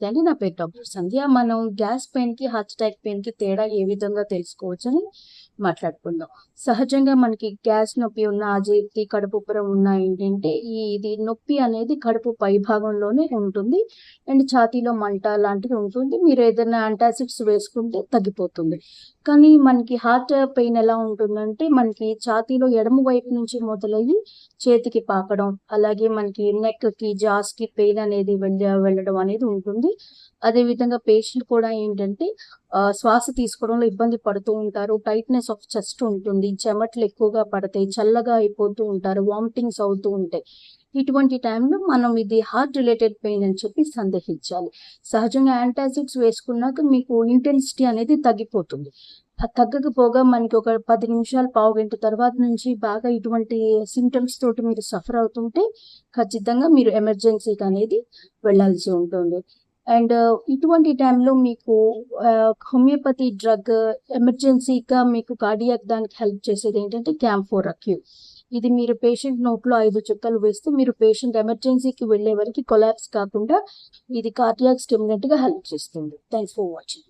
అండి నా పేరు డాక్టర్ సంధ్య మనం గ్యాస్ పెయిన్కి హార్ట్ అటాక్ పెయిన్కి తేడా ఏ విధంగా తెలుసుకోవచ్చని మాట్లాడుకుందాం. సహజంగా మనకి గ్యాస్ నొప్పి ఉన్న అజీర్తి కడుపు ఉన్న ఏంటంటే ఈ ఇది నొప్పి అనేది కడుపు పై భాగంలోనే ఉంటుంది. అండ్ ఛాతీలో మంట లాంటిది ఉంటుంది. మీరు ఏదైనా యాంటాసిడ్స్ వేసుకుంటే తగ్గిపోతుంది. కానీ మనకి హార్ట్ పెయిన్ ఎలా ఉంటుందంటే మనకి ఛాతీలో ఎడమ వైపు నుంచి మొదలయ్యి చేతికి పాకడం అలాగే మనకి నెక్కి జాస్కి పెయిన్ అనేది వెళ్ళ వెళ్ళడం అనేది ఉంటుంది. అదేవిధంగా పేషెంట్ కూడా ఏంటంటే శ్వాస తీసుకోవడంలో ఇబ్బంది పడుతూ ఉంటారు. టైట్నెస్ ఆఫ్ చెస్ట్ ఉంటుంది. చెమటలు ఎక్కువగా పడతాయి. చల్లగా అయిపోతూ ఉంటారు. వామిటింగ్స్ అవుతూ ఉంటాయి. ఇటువంటి టైంలో మనం ఇది హార్ట్ రిలేటెడ్ పెయిన్ అని చెప్పి సందేహించాలి. సహజంగా యాంటాసిడ్స్ వేసుకున్నాక మీకు ఇంటెన్సిటీ అనేది తగ్గిపోతుంది. అది తగ్గకపోగా మనకి ఒక పది నిమిషాలు పావు గంట తర్వాత నుంచి బాగా ఇటువంటి సిమ్టమ్స్ తోటి మీరు సఫర్ అవుతుంటే ఖచ్చితంగా మీరు ఎమర్జెన్సీకి అనేది వెళ్ళాల్సి ఉంటుంది. అండ్ uh, ఇటువంటి టైంలో మీకు హోమియోపతి డ్రగ్ ఎమర్జెన్సీగా మీకు కార్డియాక్ దానికి హెల్ప్ చేసేది ఏంటంటే క్యాంఫోర్ అక్యూ ఇది మీరు పేషెంట్ నోట్లో ఐదు చుక్కలు వేస్తే మీరు పేషెంట్ ఎమర్జెన్సీకి వెళ్ళే వరకు కొలాప్స్ కాకుండా ఇది కార్డియాక్ స్టిమ్యులెంట్గా హెల్ప్ చేస్తుంది. Thanks for watching